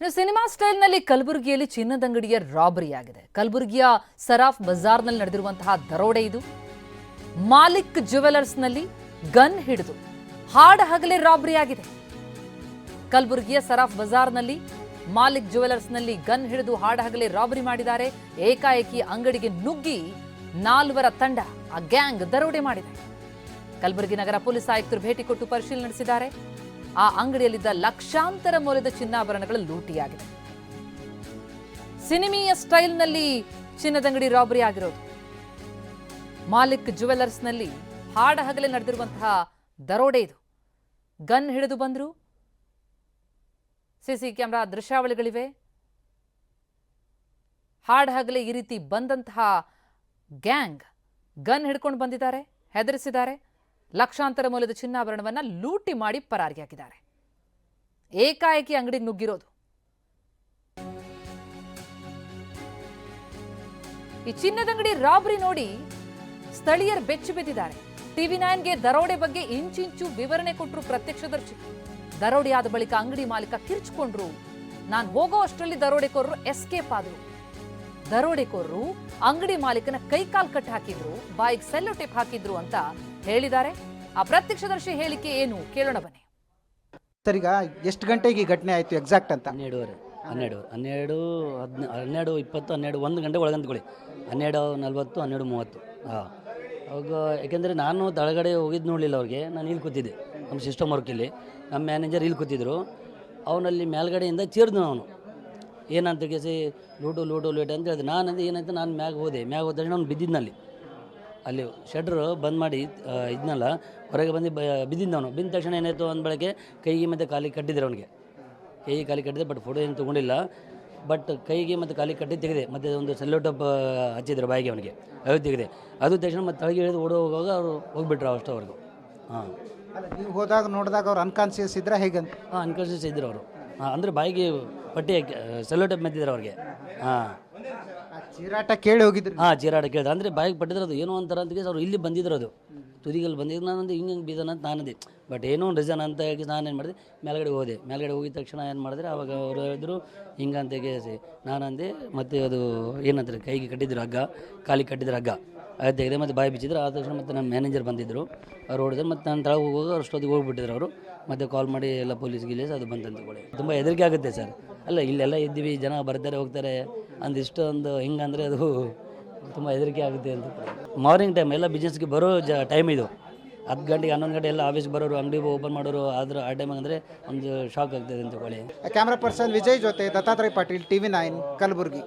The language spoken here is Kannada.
ಇನ್ನು ಸಿನಿಮಾ ಸ್ಟೈಲ್ನಲ್ಲಿ ಕಲಬುರಗಿಯಲ್ಲಿ ಚಿನ್ನದಂಗಡಿಯ ರಾಬರಿ ಆಗಿದೆ. ಕಲಬುರಗಿಯ ಸರಾಫ್ ಬಜಾರ್ನಲ್ಲಿ ನಡೆದಿರುವಂತಹ ದರೋಡೆ ಇದು. ಮಾಲಿಕ್ ಜ್ಯುವೆಲರ್ಸ್ನಲ್ಲಿ ಗನ್ ಹಿಡಿದು ಹಾಡ ಹಗಲೇ ರಾಬರಿ ಆಗಿದೆ. ಕಲಬುರಗಿಯ ಸರಾಫ್ ಬಜಾರ್ನಲ್ಲಿ ಮಾಲಿಕ್ ಜ್ಯುವೆಲರ್ಸ್ನಲ್ಲಿ ಗನ್ ಹಿಡಿದು ಹಾಡ ಹಗಲೇ ರಾಬರಿ ಮಾಡಿದ್ದಾರೆ. ಏಕಾಏಕಿ ಅಂಗಡಿಗೆ ನುಗ್ಗಿ ನಾಲ್ವರ ತಂಡ, ಆ ಗ್ಯಾಂಗ್ ದರೋಡೆ ಮಾಡಿದೆ. ಕಲಬುರಗಿ ನಗರ ಪೊಲೀಸ್ ಆಯುಕ್ತರು ಭೇಟಿ ಕೊಟ್ಟು ಪರಿಶೀಲನೆ ನಡೆಸಿದ್ದಾರೆ. ಆ ಅಂಗಡಿಯಲ್ಲಿದ್ದ ಲಕ್ಷಾಂತರ ಮೌಲ್ಯದ ಚಿನ್ನಾಭರಣಗಳು ಲೂಟಿಯಾಗಿದೆ ಸಿನಿಮೀಯ ಸ್ಟೈಲ್ನಲ್ಲಿ ಚಿನ್ನದಂಗಡಿ ರಾಬರಿ ಆಗಿರೋದು. ಮಾಲಿಕ್ ಜುವೆಲ್ಲರ್ಸ್ನಲ್ಲಿ ಹಾಡ ಹಗಲೇ ನಡೆದಿರುವಂತಹ ದರೋಡೆ ಇದು. ಗನ್ ಹಿಡಿದು ಬಂದ್ರು. ಸಿಸಿ ಕ್ಯಾಮೆರಾ ದೃಶ್ಯಾವಳಿಗಳಿವೆ. ಹಾಡ ಹಗಲೇ ಈ ರೀತಿ ಬಂದಂತಹ ಗ್ಯಾಂಗ್ ಗನ್ ಹಿಡ್ಕೊಂಡು ಬಂದಿದ್ದಾರೆ, ಹೆದರಿಸಿದ್ದಾರೆ. ಲಕ್ಷಾಂತರ ಮೌಲ್ಯದ ಚಿನ್ನಾಭರಣವನ್ನ ಲೂಟಿ ಮಾಡಿ ಪರಾರಿಯಾಗಿದ್ದಾರೆ. ಏಕಾಏಕಿ ಅಂಗಡಿಗೆ ನುಗ್ಗಿರೋದು. ಈ ಚಿನ್ನದ ಅಂಗಡಿ ರಾಬರಿ ನೋಡಿ ಸ್ಥಳೀಯರು ಬೆಚ್ಚಿ ಬಿದ್ದಿದ್ದಾರೆ. ಟಿವಿ ನೈನ್ಗೆ ದರೋಡೆ ಬಗ್ಗೆ ಇಂಚಿಂಚು ವಿವರಣೆ ಕೊಟ್ಟರು ಪ್ರತ್ಯಕ್ಷದರ್ಶಿ ದರೋಡೆ ಆದ ಬಳಿಕ ಅಂಗಡಿ ಮಾಲೀಕ ಕಿರ್ಚ್ಕೊಂಡ್ರು. ನಾನು ಹೋಗೋ ಅಷ್ಟರಲ್ಲಿ ದರೋಡೆಕೋರರು ಎಸ್ಕೇಪ್ ಆದ್ರು. ದರೋಡೆಕೋರರು ಅಂಗಡಿ ಮಾಲೀಕನ ಕೈಕಾಲ್ ಕಟ್ ಹಾಕಿದ್ರು ಬಾಯಿಗೆ ಸೆಲ್ಲೋ ಟೇಪ್ ಹಾಕಿದ್ರು ಅಂತ ಹೇಳಿದ್ದಾರೆ. ಆ ಪ್ರತ್ಯಕ್ಷದರ್ಶಿ ಹೇಳಿಕೆ ಏನು? ಕೇಳೋಣ ಬನ್ನಿ. ಸರಿಗ ಈಗ ಎಷ್ಟು ಗಂಟೆಗೆ ಈ ಘಟನೆ ಆಯಿತು ಎಕ್ಸಾಕ್ಟ್ ಅಂತ? ಹನ್ನೆರಡುವರೆ ಹನ್ನೆರಡು ಹನ್ನೆರಡು ಹದಿನ ಹನ್ನೆರಡು ಇಪ್ಪತ್ತು ಹನ್ನೆರಡು ಒಂದು ಗಂಟೆ ಒಳಗಂತ್ಕೊಳ್ಳಿ. ಹನ್ನೆರಡು ನಲ್ವತ್ತು ಹನ್ನೆರಡು ಮೂವತ್ತು. ಹಾಂ. ಅವಾಗ ಯಾಕೆಂದರೆ ನಾನು ತಳಗಡೆ ಹೋಗಿದ್ದು ನೋಡಲಿಲ್ಲ ಅವ್ರಿಗೆ ನಾನು ಇಲ್ಲಿ ಕೂತಿದ್ದೆ ನಮ್ಮ ಸಿಸ್ಟಮ್ ವರ್ಕಲ್ಲಿ ನಮ್ಮ ಮ್ಯಾನೇಜರ್ ಇಲ್ಲಿ ಕೂತಿದ್ರು. ಅವನಲ್ಲಿ ಮೇಲ್ಗಡೆಯಿಂದ ಚೇರ್ದು ಅವನು. ಏನಂತ ಕೇಸಿ ಲೂಡು ಲೂಡು ಲೂಡು ಅಂತ ಹೇಳಿದೆ ನಾನು ಅಂದರೆ ಏನಂತ ನಾನು ಮ್ಯಾಗ ಹೋದೆ. ಮ್ಯಾಗ ಹೋದ ತಕ್ಷಣ ಅವ್ನು ಬಿದ್ದಿದ್ನಲ್ಲಿ. ಅಲ್ಲಿ ಶಟ್ರು ಬಂದ್ ಮಾಡಿ ಇದನ್ನಲ್ಲ ಇದ್ನಲ್ಲ ಹೊರಗೆ ಬಂದು ಬಿದ್ದಿದ್ದ ಅವನು. ಬಿದ್ದ ತಕ್ಷಣ ಏನಾಯಿತು ಅಂದ ಬೆಳಗ್ಗೆ ಕೈಗೆ ಮತ್ತು ಕಾಲಿಗೆ ಕಟ್ಟಿದ್ರು ಅವನಿಗೆ. ಕೈಗೆ ಕಾಲಿಗೆ ಕಟ್ಟಿದೆ ಬಟ್ ಫೋಟೋ ಏನು ತೊಗೊಂಡಿಲ್ಲ. ಬಟ್ ಕೈಗೆ ಮತ್ತು ಕಾಲಿಗೆ ಕಟ್ಟಿ ತೆಗೆದೆ. ಮತ್ತು ಒಂದು ಸೆಲ್ಲೋ ಟಪ್ ಹಚ್ಚಿದ್ರು ಬಾಯಿಗೆ ಅವನಿಗೆ. ಅದು ತೆಗೆದೆ. ಅದು ತಕ್ಷಣ ಮತ್ತು ತಳಗೆ ಇಳಿದು ಓಡೋ ಹೋಗುವಾಗ ಅವರು ಹೋಗ್ಬಿಟ್ರು ಅವ್ರಿಗೂ ಹಾಂ. ನೀವು ಹೋದಾಗ ನೋಡಿದಾಗ ಅವ್ರು ಅನ್ಕಾನ್ಸಿಯಸ್ ಇದ್ರೆ ಹೇಗೆ ಹಾಂ ಅನ್ಕಾನ್ಸಿಯಸ್ ಇದ್ರು ಅವರು. ಹಾಂ ಅಂದರೆ ಬಾಯಿಗೆ ಪಟ್ಟಿ ಸೆಲ್ಲೋ ಟೈಪ್ ಮೆತ್ತಿದ್ರು ಅವ್ರಿಗೆ. ಹಾಂ. ಚೀರಾಟ ಕೇಳಿ ಹೋಗಿದ್ರು. ಹಾಂ ಚೀರಾಟ ಕೇಳಿದೆ ಅಂದರೆ ಬಾಯಿಗೆ ಪಟ್ಟಿದ್ರೆ ಅದು ಏನೋ ಅಂತಾರೆ ಅಂತ ಅವ್ರು ಇಲ್ಲಿ ಬಂದಿದ್ರು ಅದು. ತುದಿಗಲ್ಲಿ ಬಂದಿದ್ರು. ನಾನಂದು ಹಿಂಗೆ ಹಿಂಗೆ ಬೀದನ ಅಂತ ನಾನಂದೆ ಬಟ್ ಏನೋ ಒಂದು ರೀಸನ್ ಅಂತ ಹೇಳಿ ನಾನು ಏನು ಮಾಡಿದೆ? ಮೇಲ್ಗಡೆ ಹೋದೆ. ಮೇಲ್ಗಡೆ ಹೋಗಿದ ತಕ್ಷಣ ಏನು ಮಾಡಿದ್ರೆ ಅವಾಗ ಅವರು ಹೇಳಿದ್ರು ಹಿಂಗಂತ ಕೇಳಿಸಿ. ನಾನಂದೆ ಮತ್ತು ಅದು ಏನಂತಾರೆ ಕೈಗೆ ಕಟ್ಟಿದ್ರು ಹಗ್ಗ ಕಾಲಿಗೆ ಕಟ್ಟಿದ್ರು ಹಗ್ಗ. ಅದು ತೆಗೆದೆ ಮತ್ತು ಬಾಯಿ ಬಿಚ್ಚಿದ್ರು. ಆದ ತಕ್ಷಣ ಮತ್ತು ನಮ್ಮ ಮ್ಯಾನೇಜರ್ ಬಂದಿದ್ದರು ಅವ್ರು ಹೊಡೆದ್ರು. ಮತ್ತು ನಾನು ತಳಗೆ ಹೋಗುವಾಗ ಅಷ್ಟೊತ್ತಿಗೆ ಹೋಗ್ಬಿಟ್ಟಿದ್ರು ಅವರು. ಮತ್ತು ಕಾಲ್ ಮಾಡಿ ಎಲ್ಲ ಪೊಲೀಸ್ ಗಿಲೀಸ್ ಅದು ಬಂತಂತ ಕೂಡ ತುಂಬ ಹೆದರಿಕೆ ಆಗುತ್ತೆ ಸರ್. ಅಲ್ಲ, ಇಲ್ಲೆಲ್ಲ ಇದ್ದೀವಿ. ಜನ ಬರ್ತಾರೆ, ಹೋಗ್ತಾರೆ. ಅಂದಿಷ್ಟು ಒಂದು ಹಿಂಗಂದರೆ ಅದು ತುಂಬ ಹೆದರಿಕೆ ಆಗುತ್ತೆ ಅಂತ ಮಾರ್ನಿಂಗ್ ಟೈಮ್ ಎಲ್ಲ ಬಿಸ್ನೆಸ್ಗೆ ಬರೋ ಜ ಟೈಮ್ ಇದು. ಹತ್ತು ಗಂಟೆಗೆ ಹನ್ನೊಂದು ಗಂಟೆ ಎಲ್ಲ ಆಫೀಸ್ ಬರೋರು, ಅಂಗಡಿ ಓಪನ್ ಮಾಡೋರು, ಆದ್ರೆ ಆ ಟೈಮ್ ಅಂದರೆ ಒಂದು ಶಾಕ್ ಆಗ್ತದೆ ಅಂತ ಹೇಳಿ. ಕ್ಯಾಮ್ರಾ ಪರ್ಸನ್ ವಿಜಯ್ ಜೊತೆ ದತ್ತಾತ್ರೇಯ ಪಾಟೀಲ್ ಟಿವಿ ನೈನ್ ಕಲಬುರಗಿ.